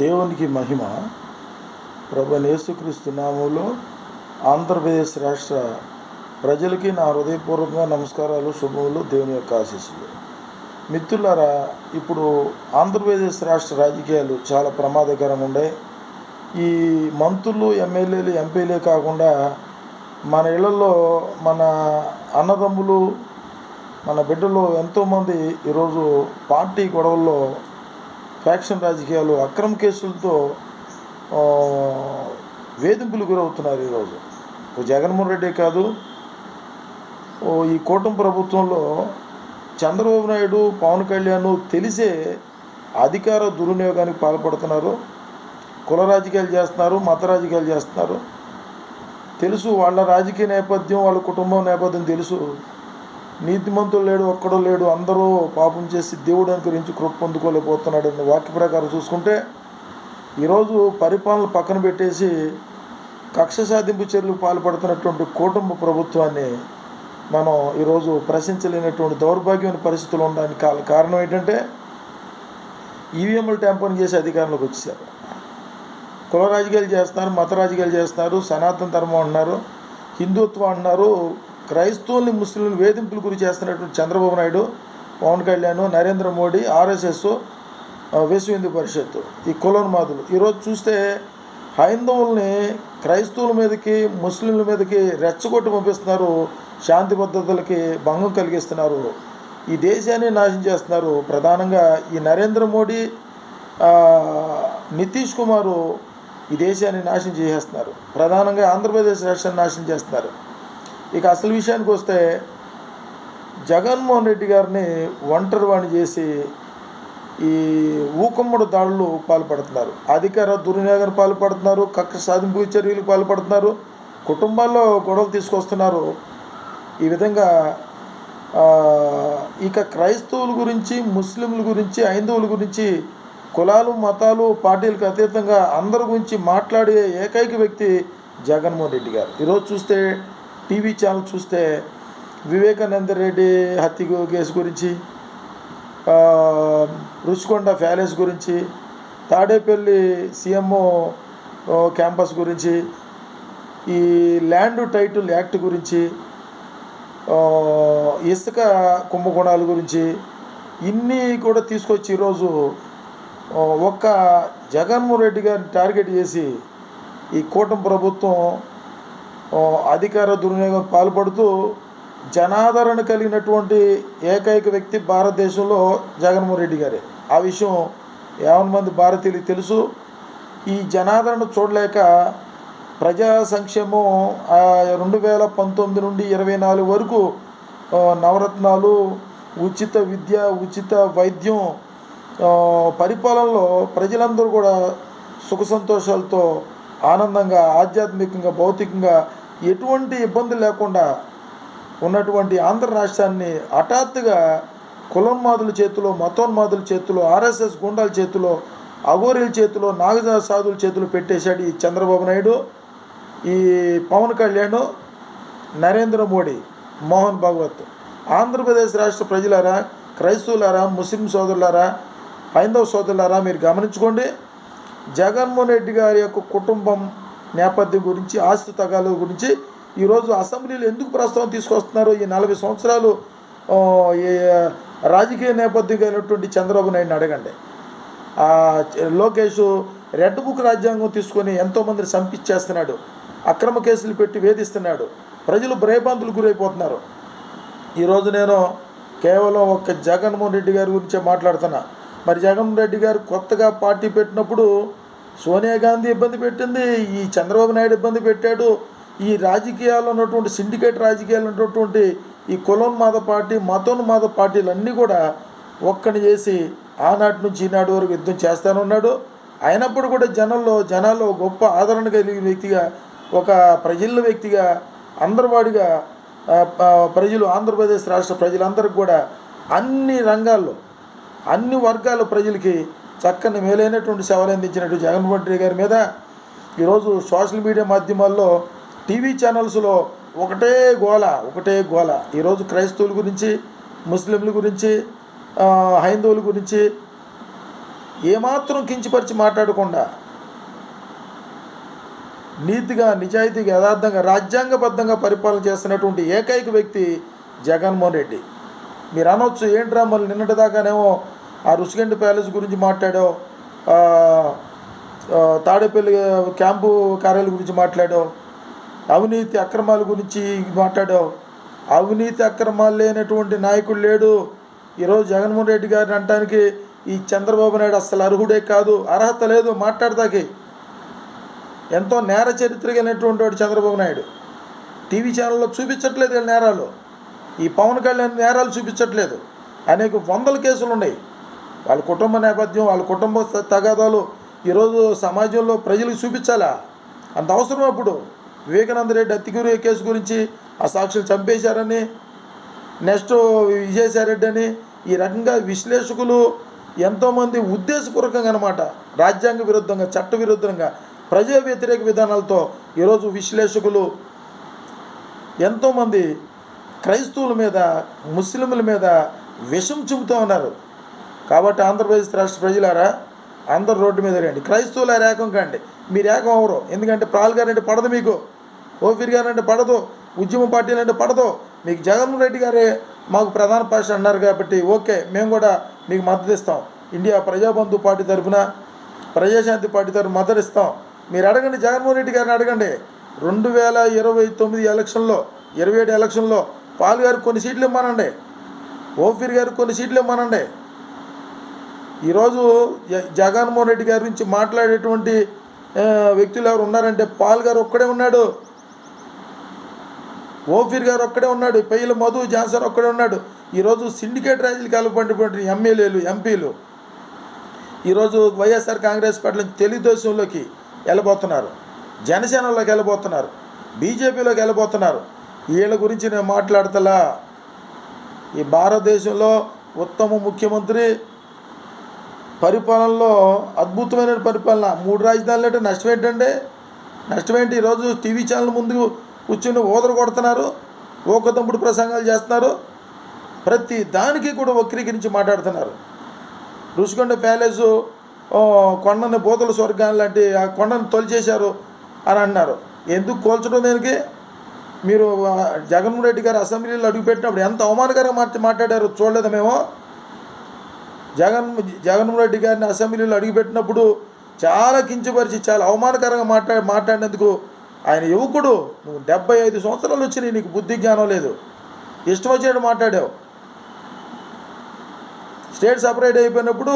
దేవునికి మహిమ. ప్రభు యేసుక్రీస్తు నామంలో ఆంధ్రప్రదేశ్ రాష్ట్ర ప్రజలకి నా హృదయపూర్వకంగా నమస్కారాలు శుభములు దేవుని యొక్క ఆశీస్సులు. మిత్రులారా ఇప్పుడు ఆంధ్రప్రదేశ్ రాష్ట్ర రాజకీయాలు చాలా ప్రమాదకరంగా ఉండే ఈ మంత్రులు ఎమ్మెల్యేలు ఎంపీలే కాకుండా మన ఇళ్ళలో మన అన్నదమ్ములు మన బిడ్డలు ఎంతోమంది ఈరోజు పార్టీ గొడవల్లో ఫ్యాక్షన్ రాజకీయాలు అక్రమ కేసులతో వేధింపులు గురవుతున్నారు ఈరోజు. జగన్మోహన్ రెడ్డి కాదు ఓ ఈ కూటమి ప్రభుత్వంలో చంద్రబాబు నాయుడు పవన్ కళ్యాణ్ తెలిసే అధికార దుర్వినియోగానికి పాల్పడుతున్నారు. కుల రాజకీయాలు చేస్తున్నారు మత రాజకీయాలు చేస్తున్నారు. తెలుసు వాళ్ళ రాజకీయ నేపథ్యం వాళ్ళ కుటుంబం నేపథ్యం తెలుసు. నీతిమంతులు లేడు ఒక్కడో లేడు. అందరూ పాపం చేసి దేవుడు అనుకరించి కృప పొందుకోలేకపోతున్నాడు అనే వాక్య ప్రకారం చూసుకుంటే ఈరోజు పరిపాలన పక్కన పెట్టేసి కక్ష సాధింపు చర్యలకు పాల్పడుతున్నటువంటి కుటుంబ ప్రభుత్వాన్ని మనం ఈరోజు ప్రశ్నించలేనటువంటి దౌర్భాగ్యమైన పరిస్థితులు ఉండడానికి కారణం ఏంటంటే ఈవీఎంలు ట్యాంపరింగ్ చేసి అధికారంలోకి వచ్చేసారు కుల రాజకీయాలు చేస్తున్నారు మత రాజకీయాలు చేస్తున్నారు సనాతన ధర్మం అంటున్నారు హిందుత్వం అంటున్నారు క్రైస్తవుల్ని ముస్లింలు వేధింపులు గురి చేస్తున్నటువంటి చంద్రబాబు నాయుడు పవన్ కళ్యాణ్ నరేంద్ర మోడీ ఆర్ఎస్ఎస్ విశ్వ హిందూ పరిషత్తు ఈ కులోన్మాదులు ఈరోజు చూస్తే హైందవుల్ని క్రైస్తవుల మీదకి ముస్లింల మీదకి రెచ్చగొట్టి పంపిస్తున్నారు శాంతి భద్రతలకి భంగం కలిగిస్తున్నారు. ఈ దేశాన్ని నాశనం చేస్తున్నారు. ప్రధానంగా ఈ నరేంద్ర మోడీ నితీష్ కుమారు ఈ దేశాన్ని నాశనం చేసేస్తున్నారు. ప్రధానంగా ఆంధ్రప్రదేశ్ రాష్ట్రాన్ని నాశనం చేస్తున్నారు. ఇక అసలు విషయానికి వస్తే జగన్మోహన్ రెడ్డి గారిని ఒంటరి వాణి చేసి ఈ ఊకమ్మడు దాడులు పాల్పడుతున్నారు. అధికార దుర్వినియోగం పాల్పడుతున్నారు. కక్ష సాధింపు చర్యలు పాల్పడుతున్నారు. కుటుంబాల్లో గొడవలు తీసుకొస్తున్నారు. ఈ విధంగా ఇక క్రైస్తవుల గురించి ముస్లింల గురించి హైందవుల గురించి కులాలు మతాలు పార్టీలకు అతీతంగా అందరి గురించి మాట్లాడే ఏకైక వ్యక్తి జగన్మోహన్ రెడ్డి గారు. ఈరోజు చూస్తే టీవీ ఛానల్ చూస్తే వివేకానంద రెడ్డి హత్య కేసు గురించి రుచికొండ ప్యాలెస్ గురించి తాడేపల్లి సీఎంఓ క్యాంపస్ గురించి ఈ ల్యాండ్ టైటిల్ యాక్ట్ గురించి ఇసుక కుంభకోణాల గురించి ఇన్ని కూడా తీసుకొచ్చి ఈరోజు ఒక్క జగన్మోహన్ రెడ్డి గారిని టార్గెట్ చేసి ఈ కూటమి ప్రభుత్వం అధికార దుర్వినియోగం పాల్పడుతూ జనాదరణ కలిగినటువంటి ఏకైక వ్యక్తి భారతదేశంలో జగన్మోహన్ రెడ్డి గారే. ఆ విషయం యావన్ మంది భారతీయులకు తెలుసు. ఈ జనాదరణ చూడలేక ప్రజా సంక్షేమం రెండు వేల పంతొమ్మిది నుండి ఇరవై నాలుగు వరకు నవరత్నాలు ఉచిత విద్య ఉచిత వైద్యం పరిపాలనలో ప్రజలందరూ కూడా సుఖ సంతోషాలతో ఆనందంగా ఆధ్యాత్మికంగా భౌతికంగా ఎటువంటి ఇబ్బంది లేకుండా ఉన్నటువంటి ఆంధ్ర రాష్ట్రాన్ని హఠాత్తుగా కులోన్మాదుల చేతిలో మతోన్మాదుల చేతిలో ఆర్ఎస్ఎస్ గుండాల చేతిలో అఘోరీల చేతిలో నాగజా సాధుల చేతిలో పెట్టేశాడు ఈ చంద్రబాబు నాయుడు ఈ పవన్ కళ్యాణ్ నరేంద్ర మోడీ మోహన్ భాగవత్. ఆంధ్రప్రదేశ్ రాష్ట్ర ప్రజలారా క్రైస్తవులారా ముస్లిం సోదరులారా హైందవ సోదరులారా మీరు గమనించుకోండి జగన్మోహన్ రెడ్డి గారి యొక్క కుటుంబం నేపథ్యం గురించి ఆస్తి తగాల గురించి ఈరోజు అసెంబ్లీలో ఎందుకు ప్రస్తావన తీసుకొస్తున్నారు? ఈ నలభై సంవత్సరాలు ఈ రాజకీయ నేపథ్యం అయినటువంటి చంద్రబాబు నాయుడిని అడగండి. లోకేష్ రెడ్ బుక్ రాజ్యాంగం తీసుకొని ఎంతోమందిని సంపించేస్తున్నాడు అక్రమ కేసులు పెట్టి వేధిస్తున్నాడు. ప్రజలు భయభ్రాంతులు గురైపోతున్నారు. ఈరోజు నేను కేవలం ఒక జగన్మోహన్ రెడ్డి గారి గురించే మాట్లాడుతున్నా. మరి జగన్ రెడ్డి గారు కొత్తగా పార్టీ పెట్టినప్పుడు సోనియా గాంధీ ఇబ్బంది పెట్టింది ఈ చంద్రబాబు నాయుడు ఇబ్బంది పెట్టాడు ఈ రాజకీయాల్లో ఉన్నటువంటి సిండికేట్ రాజకీయాలు ఉన్నటువంటి ఈ కులోన్మాద పార్టీ మతోన్మాద పార్టీలు అన్నీ కూడా ఒక్కని చేసి ఆనాటి నుంచి ఈనాటి వరకు యుద్ధం చేస్తానే ఉన్నాడు. అయినప్పుడు కూడా జనంలో జనాల్లో గొప్ప ఆదరణ కలిగిన వ్యక్తిగా ఒక ప్రజల వ్యక్తిగా అందరివాడిగా ప్రజలు ఆంధ్రప్రదేశ్ రాష్ట్ర ప్రజలందరికీ కూడా అన్ని రంగాల్లో అన్ని వర్గాల ప్రజలకి చక్కని మేలైనటువంటి సేవలు అందించినట్టు జగన్మోహన్ రెడ్డి గారి మీద ఈరోజు సోషల్ మీడియా మాధ్యమాల్లో టీవీ ఛానల్స్లో ఒకటే గోల ఒకటే గోల. ఈరోజు క్రైస్తవుల గురించి ముస్లింల గురించి హైందవుల గురించి ఏమాత్రం కించిపరిచి మాట్లాడకుండా నీతిగా నిజాయితీగా యథార్థంగా రాజ్యాంగబద్ధంగా పరిపాలన చేస్తున్నటువంటి ఏకైక వ్యక్తి జగన్మోహన్ రెడ్డి. మీరు అనొచ్చు ఏంట్రా మళ్ళీ నిన్నటిదాకానేమో ఆ రుషిగండి ప్యాలెస్ గురించి మాట్లాడో తాడేపల్లి క్యాంపు కార్యాలయం గురించి మాట్లాడో అవినీతి అక్రమాల గురించి మాట్లాడో అవినీతి అక్రమాలు లేనటువంటి నాయకుడు లేడు. ఈరోజు జగన్మోహన్ రెడ్డి గారిని అంటానికి ఈ చంద్రబాబు నాయుడు అస్సలు అర్హుడే కాదు. అర్హత లేదు మాట్లాడతాకి. ఎంతో నేర చరిత్ర కలిగినటువంటి వాడు చంద్రబాబు నాయుడు. టీవీ ఛానల్లో చూపించట్లేదు వీళ్ళ నేరాలు. ఈ పవన్ కళ్యాణ్ నేరాలు చూపించట్లేదు. అనేక వందల కేసులు ఉన్నాయి వాళ్ళ కుటుంబ నేపథ్యం వాళ్ళ కుటుంబ తగాదాలు ఈరోజు సమాజంలో ప్రజలకు చూపించాలా? అంత అవసరం అప్పుడు వివేకానంద రెడ్డి అత్తిగురి కేసు గురించి ఆ సాక్షులు చంపేశారని నెక్స్ట్ విజయసాయిరెడ్డి అని ఈ రకంగా విశ్లేషకులు ఎంతోమంది ఉద్దేశపూర్వకంగా అనమాట రాజ్యాంగ విరుద్ధంగా చట్ట విరుద్ధంగా ప్రజా వ్యతిరేక విధానాలతో ఈరోజు విశ్లేషకులు ఎంతోమంది క్రైస్తవుల మీద ముస్లింల మీద విషం చూపుతూ ఉన్నారు. కాబట్టి ఆంధ్రప్రదేశ్ రాష్ట్ర ప్రజలారా అందరు రోడ్డు మీద రండి. క్రైస్తవుల ఏకం కండి. మీరు ఏకం అవరు ఎందుకంటే ప్రాల్ గారంటే పడదు మీకు. ఓఫీర్ గారంటే పడదు. ఉద్యమ పార్టీలు అంటే పడదు. మీకు జగన్మోహన్ రెడ్డి గారే మాకు ప్రధాన పార్టీ అన్నారు కాబట్టి ఓకే మేము కూడా మీకు మద్దతు ఇస్తాం. ఇండియా ప్రజాబంధు పార్టీ తరఫున ప్రజాశాంతి పార్టీ తరఫున మద్దతు ఇస్తాం. మీరు అడగండి జగన్మోహన్ రెడ్డి గారిని అడగండి. రెండు వేల ఇరవై తొమ్మిది ఎలక్షన్లో ఇరవై ఏడు ఎలక్షన్లో పాల్ కొన్ని సీట్లు ఇవ్వమనండి ఓఫీర్ గారు కొన్ని సీట్లు ఇవ్వమనండి ఈరోజు జ- జగన్మోహన్ రెడ్డి గారి నుంచి మాట్లాడేటువంటి వ్యక్తులు ఎవరు ఉన్నారంటే పాల్ గారు ఒక్కడే ఉన్నాడు. ఓఫీర్ గారు ఒక్కడే ఉన్నాడు. పెయ్యల మధు జాన్సన్ ఒక్కడే ఉన్నాడు. ఈరోజు సిండికేట్ రాజులు కలపడినటువంటి ఎమ్మెల్యేలు ఎంపీలు. ఈరోజు వైఎస్ఆర్ కాంగ్రెస్ పార్టీ తెలుగుదేశంలోకి వెళ్ళబోతున్నారు. జనసేనలోకి వెళ్ళబోతున్నారు. బీజేపీలోకి వెళ్ళబోతున్నారు. వీళ్ళ గురించి నేను మాట్లాడతలా. ఈ భారతదేశంలో ఉత్తమ ముఖ్యమంత్రి పరిపాలనలో అద్భుతమైన పరిపాలన. మూడు రాజధానులు అంటే నష్టం ఏంటంటే నష్టం ఏంటి ఈరోజు టీవీ ఛానల్ ముందు కూర్చుని ఓదరు కొడుతున్నారు ఓకదంపుడు ప్రసంగాలు చేస్తున్నారు ప్రతి దానికి కూడా వక్రీకరించి మాట్లాడుతున్నారు. రుషికొండ ప్యాలెస్ కొండని బోతల స్వర్గం లాంటి ఆ కొండను తొలిచేశారు అని అన్నారు. ఎందుకు కోల్చడం దానికి? మీరు జగన్మోహన్ రెడ్డి గారు అసెంబ్లీలో అడుగుపెట్టినప్పుడు ఎంత అవమానకరంగా మాట మాట్లాడారో చూడలేదు మేము? జగన్ జగన్మోహన్ రెడ్డి గారిని అసెంబ్లీలో అడుగుపెట్టినప్పుడు చాలా కించపరిచి చాలా అవమానకరంగా మాట్లా మాట్లాడినందుకు ఆయన యువకుడు నువ్వు డెబ్బై ఐదు సంవత్సరాలు వచ్చినాయి నీకు బుద్ధి జ్ఞానం లేదు. ఇష్టం వచ్చినట్టు మాట్లాడావు. స్టేట్ సపరేట్ అయిపోయినప్పుడు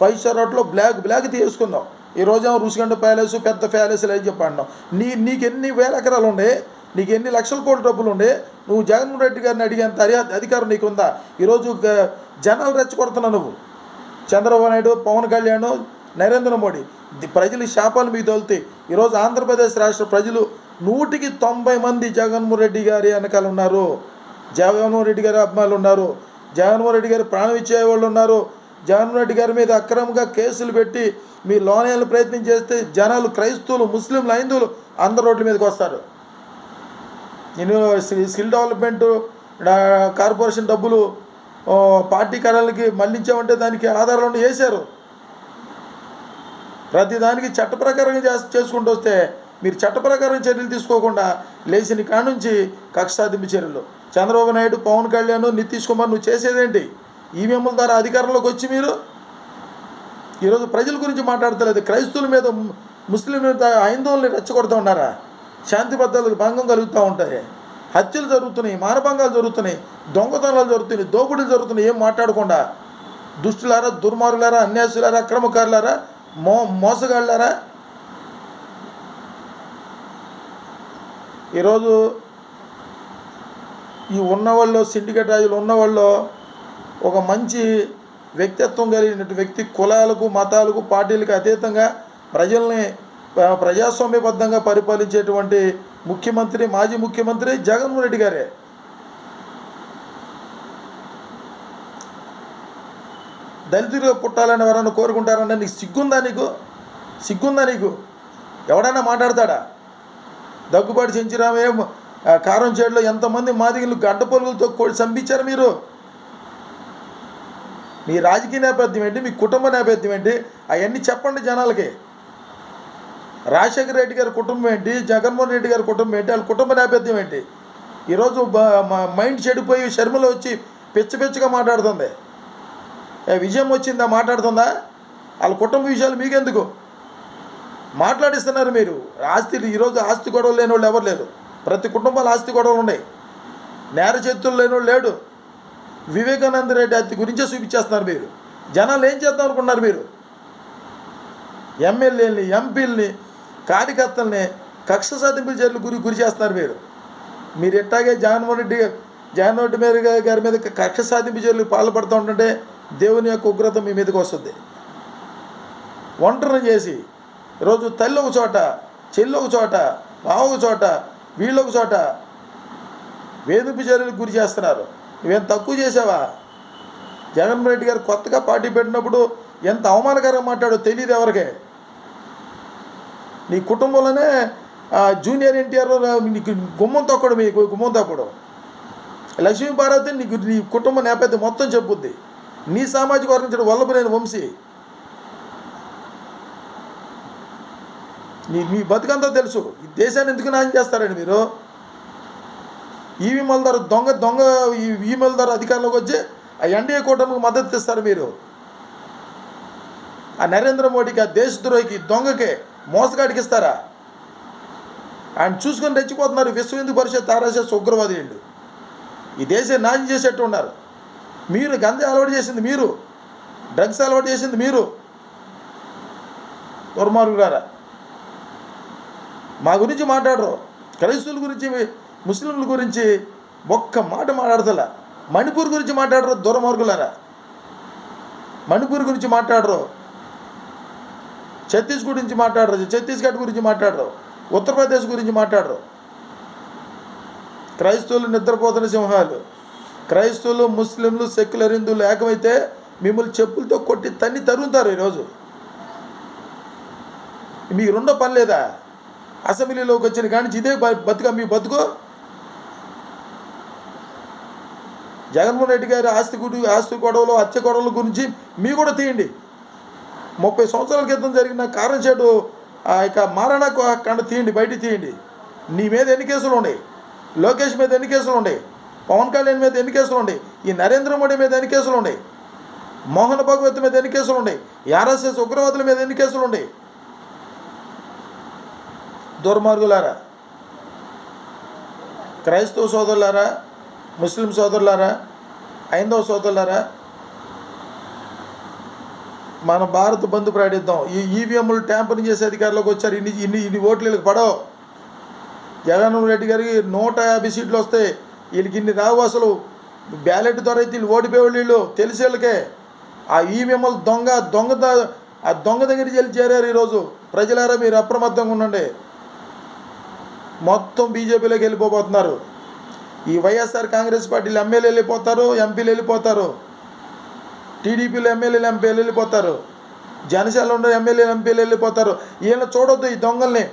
ఫైవ్ స్టార్ హోటల్లో బ్లాక్ బ్లాక్ తీసుకున్నావు. ఈ రోజేమో రుషిగండ ప్యాలెస్ పెద్ద ప్యాలెస్లు అని చెప్పి అన్నావు నీ నీకు ఎన్ని వేల ఎకరాలు ఉండే నీకు ఎన్ని లక్షల కోట్ల డబ్బులు ఉండే నువ్వు జగన్మోహన్ రెడ్డి గారిని అడిగేంత అధికారం నీకుందా? ఈరోజు జనాలు రెచ్చగొడుతున్నావు నువ్వు. చంద్రబాబు నాయుడు పవన్ కళ్యాణ్ నరేంద్ర మోడీ. ప్రజలు శాపాలు మీకు తోలుతాయి ఈరోజు ఆంధ్రప్రదేశ్ రాష్ట్ర ప్రజలు నూటికి తొంభై మంది జగన్మోహన్ రెడ్డి గారి వెనకాల ఉన్నారు. జగన్మోహన్ రెడ్డి గారి అభిమానులు ఉన్నారు. జగన్మోహన్ రెడ్డి గారు ప్రాణం ఇచ్చే వాళ్ళు ఉన్నారు. జగన్మోహన్ రెడ్డి గారి మీద అక్రమంగా కేసులు పెట్టి మీ లోనేయాలని ప్రయత్నం చేస్తే జనాలు క్రైస్తవులు ముస్లింలు హైందువులు అందరు రోడ్ల మీదకి వస్తారు. నేను స్కిల్ డెవలప్మెంట్ కార్పొరేషన్ డబ్బులు పార్టీ కళలకి మళ్ళించామంటే దానికి ఆధారాలు వేశారు. ప్రతిదానికి చట్ట ప్రకారంగా చేస్ చేసుకుంటూ వస్తే మీరు చట్ట ప్రకారం చర్యలు తీసుకోకుండా లేచిన కాడ నుంచి కక్ష సాధింపు చర్యలు. చంద్రబాబు నాయుడు పవన్ కళ్యాణ్ నితీష్ కుమార్ నువ్వు చేసేదేంటి? ఈవీఎంల ద్వారా అధికారంలోకి వచ్చి మీరు? ఈరోజు ప్రజల గురించి మాట్లాడతలేదు. క్రైస్తవుల మీద ముస్లింల ముస్లిం మీద హైందవుల్ని రెచ్చగొడుతూ ఉన్నారా? శాంతి భద్రతలకు భంగం కలుగుతూ ఉంటాయి. హత్యలు జరుగుతున్నాయి మానభంగాలు జరుగుతున్నాయి దొంగతనాలు జరుగుతున్నాయి దోపిడీలు జరుగుతున్నాయి ఏం మాట్లాడకుండా. దుష్టులారా దుర్మార్గులారా అన్యాసులారా అక్రమకారులారా మో మోసగాళ్ళారా? ఈరోజు ఈ ఉన్నవాళ్ళు సిండికేట్ రాజులు ఉన్నవాళ్ళు ఒక మంచి వ్యక్తిత్వం కలిగిన వ్యక్తి కులాలకు మతాలకు పార్టీలకు అతీతంగా ప్రజల్ని ప్రజాస్వామ్యబద్ధంగా పరిపాలించేటువంటి ముఖ్యమంత్రి మాజీ ముఖ్యమంత్రి జగన్మోహన్ రెడ్డి గారే. దళితులుగా పుట్టాలని ఎవరైనా కోరుకుంటారన్న నీకు సిగ్గుందా నీకు? సిగ్గుందా నీకు? ఎవడైనా మాట్లాడతాడా? దగ్గుబాటు చెంచిరామే కారం చేడులో ఎంతమంది మాదిగలు గడ్డ పొలుగులతో కోడి చంపించారు మీరు? మీ రాజకీయ నేపథ్యం ఏంటి? మీ కుటుంబ నేపథ్యం ఏంటి? అవన్నీ చెప్పండి జనాలకి. రాజశేఖర రెడ్డి గారి కుటుంబం ఏంటి? జగన్మోహన్ రెడ్డి గారి కుటుంబం ఏంటి? వాళ్ళ కుటుంబ నేపథ్యం ఏంటి? ఈరోజు మైండ్ చెడిపోయి శర్మలు వచ్చి పిచ్చి పిచ్చిగా మాట్లాడుతుంది. విజయం వచ్చిందా? మాట్లాడుతుందా? వాళ్ళ కుటుంబ విషయాలు మీకెందుకు? మాట్లాడిస్తున్నారు మీరు. ఆస్తి ఈరోజు ఆస్తి గొడవలు లేని వాళ్ళు ఎవరు లేరు? ప్రతి కుటుంబాలు ఆస్తి గొడవలు ఉన్నాయి. నేర చేతులు లేని వాళ్ళు లేడు. వివేకానంద రెడ్డి అతి గురించే చూపించేస్తున్నారు మీరు. జనాలు ఏం చేద్దాం అనుకున్నారు మీరు? ఎమ్మెల్యేని ఎంపీలని కార్యకర్తల్ని కక్ష సాధింపుల చర్యలు గురి గురి చేస్తున్నారు మీరు మీరు ఎట్టాగే జగన్మోహన్ రెడ్డి జగన్మోహన్ రెడ్డి మీద గారి మీద కక్ష సాధింపు చర్యలు పాల్పడుతూ ఉంటుంటే దేవుని యొక్క ఉగ్రత మీ మీదకి వస్తుంది. ఒంటరిని చేసి రోజు తల్లి ఒక చోట చెల్లి ఒక చోట బావ ఒక చోట వీళ్ళు ఒక చోట వేధింపు చర్యలకు గురి చేస్తున్నారు. నువ్వేం తక్కువ చేసావా? జగన్మోహన్ రెడ్డి గారు కొత్తగా పార్టీ పెట్టినప్పుడు ఎంత అవమానకరంగా మాట్లాడో తెలియదు ఎవరికే. నీ కుటుంబంలోనే జూనియర్ ఎన్టీఆర్ నీకు గుమ్మం తొక్కడు మీకు గుమ్మం తొక్కడు. లక్ష్మీ పార్వతి నీకు నీ కుటుంబ నేపథ్యం మొత్తం చెప్పుద్ది. నీ సామాజిక వర్గం చెడు వల్లభనేని వంశీ. నీ మీ బతుకంతా తెలుసు. ఈ దేశాన్ని ఎందుకు నాశనం చేస్తారండి మీరు? ఈవీఎంల ద్వారా దొంగ దొంగ ఈ ఈమెయిల్ ద్వారా అధికారంలోకి వచ్చి ఆ ఎన్డీఏ కూటమికి మద్దతు ఇస్తారు మీరు. ఆ నరేంద్ర మోడీకి ఆ దేశద్రోహికి దొంగకే మోసగాడికి ఇస్తారా ఆయన చూసుకొని రెచ్చిపోతున్నారు. విశ్వ హిందూ పరిషత్ ఆర్ఎస్ఎస్ ఉగ్రవాది ఈ దేశం నాశనం చేసేట్టు ఉన్నారు. మీరు గంజా అలవాటు చేసింది మీరు. డ్రగ్స్ అలవాటు చేసింది మీరు. దుర్మార్గులారా మా గురించి మాట్లాడరు. క్రైస్తువుల గురించి ముస్లింల గురించి ఒక్క మాట మాట్లాడతలా. మణిపూర్ గురించి మాట్లాడరు దూరమార్గులారా? మణిపూర్ గురించి మాట్లాడరు. ఛత్తీస్గఢ్ గురించి మాట్లాడరు. ఛత్తీస్గఢ్ గురించి మాట్లాడరు. ఉత్తరప్రదేశ్ గురించి మాట్లాడరు. క్రైస్తవులు నిద్రపోతున్న సింహాలు. క్రైస్తవులు ముస్లింలు సెక్యులర్ హిందువులు ఏకమైతే మిమ్మల్ని చెప్పులతో కొట్టి తన్ని తరుగుతారు ఈరోజు. మీకు రెండో పని లేదా? అసెంబ్లీలోకి వచ్చిన కానీ ఇదే బతుక మీ బతుకు? జగన్మోహన్ రెడ్డి గారి ఆస్తి గుడి ఆస్తి గొడవలు హత్య గొడవల గురించి మీ కూడా తీయండి. ముప్పై సంవత్సరాల క్రితం జరిగిన కారం చెడు ఆ యొక్క మారణ కండ తీయండి బయట తీయండి. నీ మీద ఎన్ని కేసులు ఉన్నాయి లోకేష్ మీద ఎన్ని కేసులు ఉన్నాయి పవన్ కళ్యాణ్ మీద ఎన్ని కేసులు ఉన్నాయి ఈ నరేంద్ర మోడీ మీద ఎన్ని కేసులు ఉన్నాయి మోహన్ భగవత్ మీద ఎన్ని కేసులు ఉన్నాయి ఆర్ఎస్ఎస్ ఉగ్రవాదుల మీద ఎన్ని కేసులు ఉన్నాయి దుర్మార్గులారా? క్రైస్తవ సోదరులారా? ముస్లిం సోదరులారా? ఐందవ సోదరులారా? మన భారత్ బంధు ప్రకటిద్దాం. ఈ ఈవీఎంలు ట్యాంపరింగ్ చేసే అధికారులకు వచ్చారు. ఇన్ని ఇన్ని ఇన్ని ఓట్లు వీళ్ళకి పడవు. జగన్ రెడ్డి గారికి నూట యాభై సీట్లు వస్తాయి వీళ్ళకి ఇన్ని రావు అసలు. బ్యాలెట్ ద్వారా అయితే వీళ్ళు ఓడిపోయేవాళ్ళు వీళ్ళు. తెలిసి వీళ్ళకే. ఆ ఈవీఎంలు దొంగ దొంగ ద- ఆ దొంగ దగ్గరికి వెళ్ళి చేరారు ఈరోజు. ప్రజలారా మీరు అప్రమత్తంగా ఉండండి. మొత్తం బీజేపీలోకి వెళ్ళిపోబోతున్నారు. ఈ వైఎస్ఆర్ కాంగ్రెస్ పార్టీలు ఎమ్మెల్యే వెళ్ళిపోతారు ఎంపీలు వెళ్ళిపోతారు. టీడీపీలో ఎమ్మెల్యేలు ఎంపీలు వెళ్ళిపోతారు జనసేనలో ఉన్న ఎమ్మెల్యేలు ఎంపీలు వెళ్ళిపోతారు ఈయన చూడొద్దు ఈ దొంగల్ని.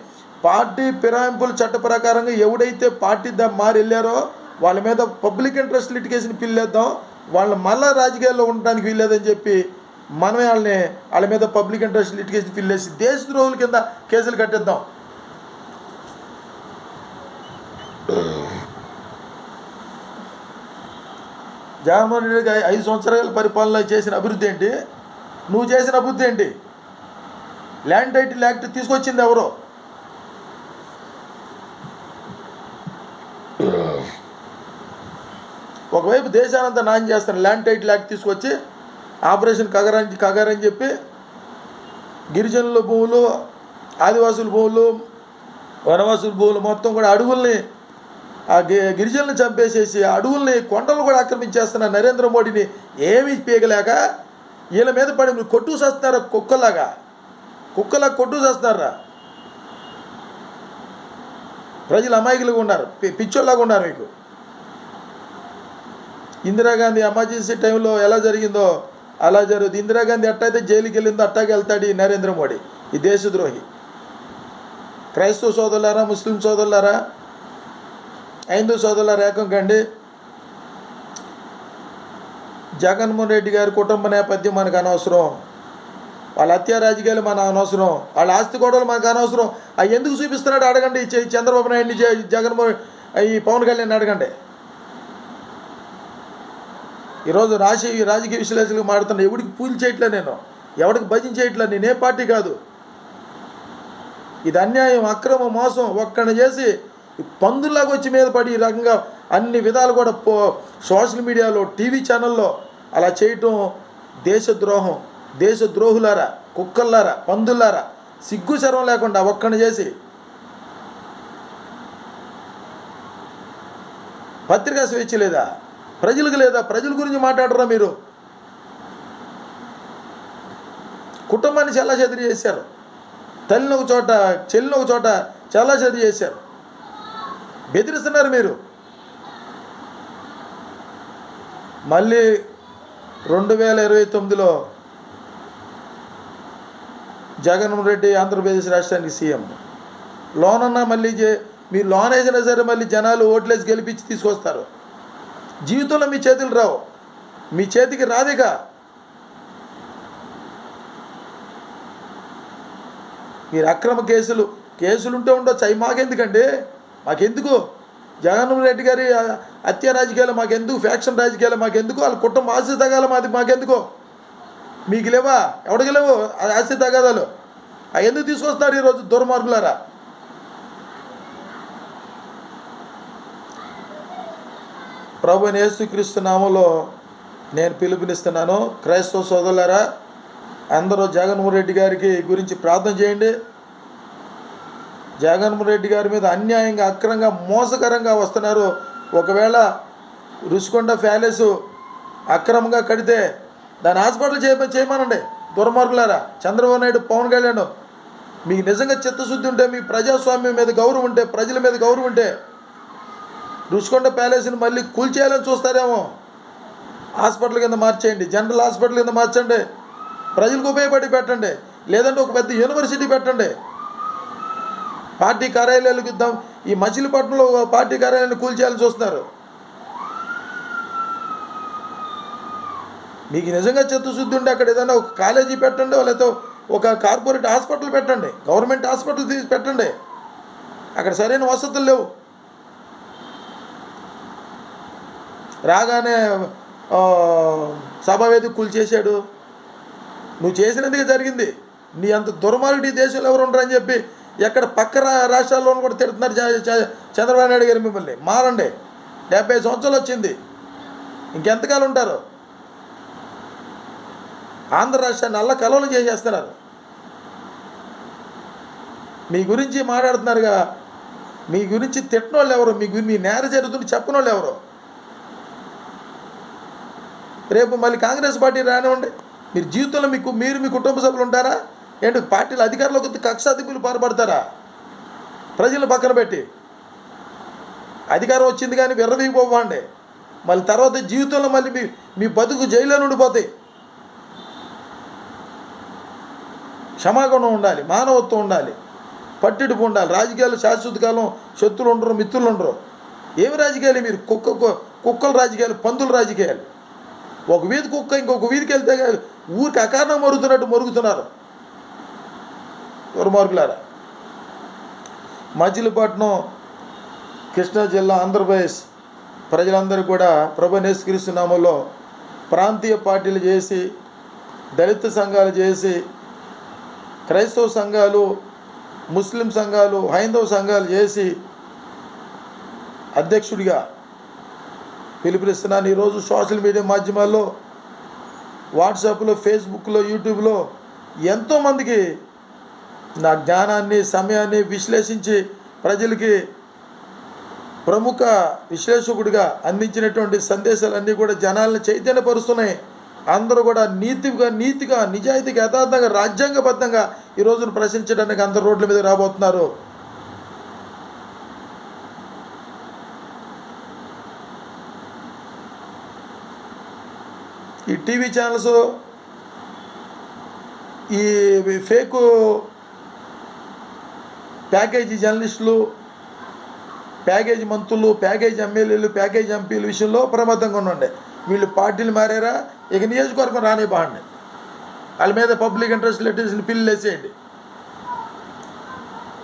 పార్టీ ఫిరాయింపుల చట్ట ప్రకారంగా ఎవడైతే పార్టీ మారి వెళ్ళారో వాళ్ళ మీద పబ్లిక్ ఇంట్రెస్ట్ లిటిగేషన్ పిల్లేద్దాం వాళ్ళు మళ్ళా రాజకీయాల్లో ఉండడానికి వీల్లేదని చెప్పి మనమే వాళ్ళని వాళ్ళ మీద పబ్లిక్ ఇంట్రెస్ట్ లిటిగేషన్ పిల్లేసి దేశద్రోహుల కింద కేసులు కట్టేద్దాం. జగన్మోహన్ రెడ్డి గారి ఐదు సంవత్సరాల పరిపాలన చేసిన అభివృద్ధి ఏంటి? నువ్వు చేసిన అభివృద్ధి ఏంటి? ల్యాండ్ టైటిల్ యాక్ట్ తీసుకొచ్చింది ఎవరు? ఒకవైపు దేశానంతా నాయం చేస్తాను ల్యాండ్ టైటిల్ యాక్ట్ తీసుకొచ్చి ఆపరేషన్ కగరని కగరని చెప్పి గిరిజనుల భూములు ఆదివాసుల భూములు వనవాసుల భూములు మొత్తం కూడా అడవుల్ని ఆ గి- గిరిజనులను చంపేసేసి అడవుల్ని కొండలు కూడా ఆక్రమించేస్తున్న నరేంద్ర మోడీని ఏమీ పీగలేక వీళ్ళ మీద పడి మీరు కొట్టు చేస్తున్నారా కుక్కలాగా కుక్కలా కొట్టు చేస్తున్నారా? ప్రజలు అమాయకులుగా ఉన్నారు. పి- ఉన్నారు మీకు. ఇందిరాగాంధీ ఎమర్జెన్సీ టైంలో ఎలా జరిగిందో అలా జరుగుతుంది. ఇందిరాగాంధీ ఎట్టయితే జైలుకి వెళ్ళిందో అట్టాకి వెళ్తాడు ఈ నరేంద్ర మోడీ. ఈ దేశద్రోహి. క్రైస్తవ సోదరులారా ముస్లిం సోదరులారా హైందూ సోదరుల రేఖకండి కండి. జగన్మోహన్ రెడ్డి గారి కుటుంబ నేపథ్యం మనకు అనవసరం. వాళ్ళ హత్య రాజకీయాలు మన అనవసరం. వాళ్ళ ఆస్తి గొడవలు మనకు అనవసరం. అవి ఎందుకు చూపిస్తున్నాడు? అడగండి. చంద్రబాబు నాయుడిని జగన్మోహన్ ఈ పవన్ కళ్యాణ్ అడగండి. ఈరోజు రాజీ రాజకీయ విశ్లేషకులు మాడుతున్నా ఎవడికి పూజలు చేయట్లే నేను? ఎవడికి భజన చేయట్లే? నేనే పార్టీ కాదు. ఇది అన్యాయం అక్రమ మోసం ఒక్కడిని చేసి పందుల్లాగా వచ్చి మీద పడి ఈ రకంగా అన్ని విధాలు కూడా పో సోషల్ మీడియాలో టీవీ ఛానల్లో అలా చేయటం దేశద్రోహం. దేశద్రోహులారా కుక్కల్లారా పందుల్లారా సిగ్గు శరం లేకుండా ఒక్కడిని చేసి పత్రికా స్వేచ్ఛ లేదా? ప్రజలకు లేదా? ప్రజల గురించి మాట్లాడరా మీరు? కుటుంబాన్ని చాలా చెదిరి చేశారు. తల్లిని ఒక చోట చెల్లిని ఒక చోట చాలా చెదిరి చేశారు. బెదిరిస్తున్నారు మీరు. మళ్ళీ రెండు వేల ఇరవై తొమ్మిదిలో జగన్మోహన్ రెడ్డి ఆంధ్రప్రదేశ్ రాష్ట్రానికి సీఎం. లోనన్నా మళ్ళీ మీరు లోన్ వేసినా సరే మళ్ళీ జనాలు ఓట్లేసి గెలిపించి తీసుకొస్తారు. జీవితంలో మీ చేతులు రావు. మీ చేతికి రాదిక. మీరు అక్రమ కేసులు కేసులు ఉంటే ఉండొచ్చు. అవి మాకెందుకండి? మాకెందుకు? జగన్మోహన్ రెడ్డి గారి హత్య రాజకీయాలు మాకెందుకు? ఫ్యాక్షన్ రాజకీయాలు మాకెందుకు? వాళ్ళ కుటుంబ ఆస్తి తగాలి మాది మాకెందుకు? మీకు లేవా? ఎవడికి లేవు ఆ ఆస్తి తగాదాలు? అవి ఎందుకు తీసుకొస్తున్నారు ఈరోజు దుర్మార్గులారా? ప్రభు యేసుక్రీస్తు నామంలో నేను పిలుపునిస్తున్నాను. క్రైస్తవ సోదరులారా అందరూ జగన్మోహన్ రెడ్డి గారికి గురించి ప్రార్థన చేయండి. జగన్మోహన్ రెడ్డి గారి మీద అన్యాయంగా అక్రంగా మోసకరంగా వస్తున్నారు. ఒకవేళ రుషికొండ ప్యాలెస్ అక్రమంగా కడితే దాని హాస్పిటల్ చేయ చేయమనండి. దుర్మార్గులారా చంద్రబాబు నాయుడు పవన్ కళ్యాణ్ మీకు నిజంగా చిత్తశుద్ధి ఉంటే మీ ప్రజాస్వామ్యం మీద గౌరవం ఉంటే ప్రజల మీద గౌరవం ఉంటే రుషికొండ ప్యాలెస్ని మళ్ళీ కూల్చేయాలని చూస్తారేమో. హాస్పిటల్ కింద మార్చేయండి. జనరల్ హాస్పిటల్ కింద మార్చండి. ప్రజలకు ఉపయోగపడి పెట్టండి. లేదంటే ఒక పెద్ద యూనివర్సిటీ పెట్టండి. పార్టీ కార్యాలయాలకు ఇద్దాం. ఈ మచిలీపట్నంలో పార్టీ కార్యాలయాన్ని కూల్చేయాలని చూస్తున్నారు. మీకు నిజంగా చిత్తశుద్ధి ఉంటే అక్కడ ఏదైనా ఒక కాలేజీ పెట్టండి లేకపోతే ఒక కార్పొరేట్ హాస్పిటల్ పెట్టండి గవర్నమెంట్ హాస్పిటల్ తీసి పెట్టండి. అక్కడ సరైన వసతులు లేవు. రాగానే సభావేదిక కూల్చేశాడు నువ్వు చేసినందుకే జరిగింది. నీ అంత దుర్మార్గుడు ఈ దేశంలో ఎవరు ఉండరని చెప్పి ఎక్కడ పక్క రా- రాష్ట్రాల్లోనూ కూడా తిడుతున్నారు చ- చ- చంద్రబాబు నాయుడు గారు మిమ్మల్ని. మారండి. డెబ్బై సంవత్సరాలు వచ్చింది. ఇంకెంతకాలం ఉంటారు? ఆంధ్ర రాష్ట్రాన్ని అల్ల కలవలు చేసేస్తున్నారు. మీ గురించి మాట్లాడుతున్నారుగా. మీ గురించి తిట్టిన వాళ్ళు ఎవరు? మీ గురి మీ నేర జరుగుతుంది చెప్పినోళ్ళు ఎవరు? రేపు మళ్ళీ కాంగ్రెస్ పార్టీ రానివ్వండి. మీరు జీవితంలో మీకు మీరు మీ కుటుంబ సభ్యులు ఉంటారా? ఏంటి పార్టీలు అధికారంలోకి వస్తే కక్షాధిపులు పాల్పడతారా? ప్రజలు పక్కన పెట్టి. అధికారం వచ్చింది కానీ విర్రవీగిపోవండి మళ్ళీ తర్వాత జీవితంలో మళ్ళీ మీ మీ బతుకు జైల్లో ఉండిపోతాయి. క్షమాగుణం ఉండాలి మానవత్వం ఉండాలి పట్టిడుపు ఉండాలి. రాజకీయాలు శాశ్వత కాలం శత్రులు ఉండరు మిత్రులు ఉండరు. ఏమి రాజకీయాలు మీరు? కుక్క కుక్కల రాజకీయాలు పందుల రాజకీయాలు. ఒక వీధి కుక్క ఇంకొక వీధికి వెళ్తే ఊరికి అకారణం మరుగుతున్నట్టు మరుగుతున్నారు. దుర్మార్గులారా? మచిలీపట్నం కృష్ణా జిల్లా ఆంధ్రప్రదేశ్ ప్రజలందరూ కూడా ప్రభు నేస్కరిస్తున్నాములో ప్రాంతీయ పార్టీలు చేసి దళిత సంఘాలు చేసి క్రైస్తవ సంఘాలు ముస్లిం సంఘాలు హైందవ సంఘాలు చేసి అధ్యక్షుడిగా పిలుపునిస్తున్నాను. ఈరోజు సోషల్ మీడియా మాధ్యమాల్లో వాట్సాప్లో ఫేస్బుక్లో యూట్యూబ్లో ఎంతోమందికి నా జ్ఞానాన్ని సమయాన్ని విశ్లేషించి ప్రజలకి ప్రముఖ విశ్లేషకుడిగా అందించినటువంటి సందేశాలన్నీ కూడా జనాలను చైతన్యపరుస్తున్నాయి. అందరూ కూడా నీతిగా నీతిగా నిజాయితీగా యథార్థంగా రాజ్యాంగబద్ధంగా ఈ రోజును ప్రశ్నించడానికి అందరు రోడ్ల మీద రాబోతున్నారు. ఈ టీవీ ఛానల్స్ ఈ ఫేకు ప్యాకేజీ జర్నలిస్టులు ప్యాకేజీ మంత్రులు ప్యాకేజీ ఎమ్మెల్యేలు ప్యాకేజీ ఎంపీల విషయంలో ప్రమాదంగా ఉండండి. వీళ్ళు పార్టీలు మారారా? ఇక నియోజకవర్గం రానే బాగుండి వాళ్ళ మీద పబ్లిక్ ఇంట్రెస్ట్ లెటర్స్ని పిల్లలు వేసేయండి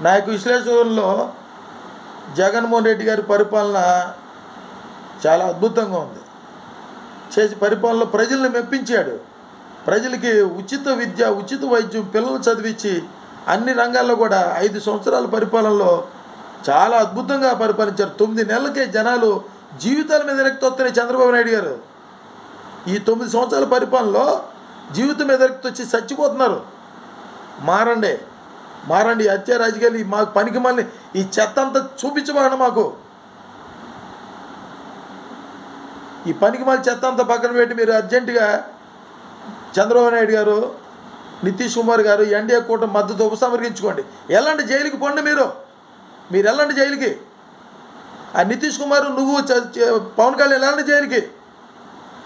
నాకు విశ్లేషణలో జగన్మోహన్ రెడ్డి గారి పరిపాలన చాలా అద్భుతంగా ఉంది. చేసి పరిపాలనలో ప్రజల్ని మెప్పించాడు. ప్రజలకి ఉచిత విద్య ఉచిత వైద్యం పిల్లలు చదివించి అన్ని రంగాల్లో కూడా ఐదు సంవత్సరాల పరిపాలనలో చాలా అద్భుతంగా పరిపాలించారు. తొమ్మిది నెలలకే జనాలు జీవితాల మీద ఎరక్తొస్తున్నాయి చంద్రబాబు నాయుడు గారు. ఈ తొమ్మిది సంవత్సరాల పరిపాలనలో జీవితం మీద వచ్చి చచ్చిపోతున్నారు. మారండి మారండి హత్య రాజకీయాలు మాకు పనికి మళ్ళీ ఈ చెత్త అంతా చూపించబాకండి మాకు. ఈ పనికి మళ్ళీ చెత్త అంతా పక్కన పెట్టి మీరు అర్జెంటుగా చంద్రబాబు నాయుడు గారు నితీష్ కుమార్ గారు ఎన్డీఏ కూటమి మద్దతు ఉపసంహరించుకోండి ఎలాంటి జైలుకి పండి మీరు. మీరు ఎలాంటి జైలుకి. ఆ నితీష్ కుమార్ నువ్వు పవన్ కళ్యాణ్ ఎలాంటి జైలుకి.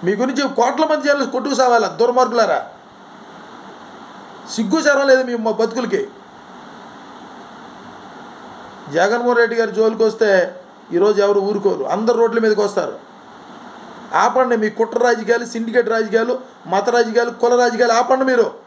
మీ గురించి కోట్ల మంది జైలు కొట్టుకు సావాలా దుర్మార్గులారా? సిగ్గు చరం లేదు మీ మా బతుకులకి. జగన్మోహన్ రెడ్డి గారి జోలికి వస్తే ఈరోజు ఎవరు ఊరుకోరు. అందరు రోడ్ల మీదకి వస్తారు. ఆపండి మీ కుట్ర రాజకీయాలు సిండికేట్ రాజకీయాలు మత రాజకీయాలు కుల రాజకీయాలు ఆపండి మీరు.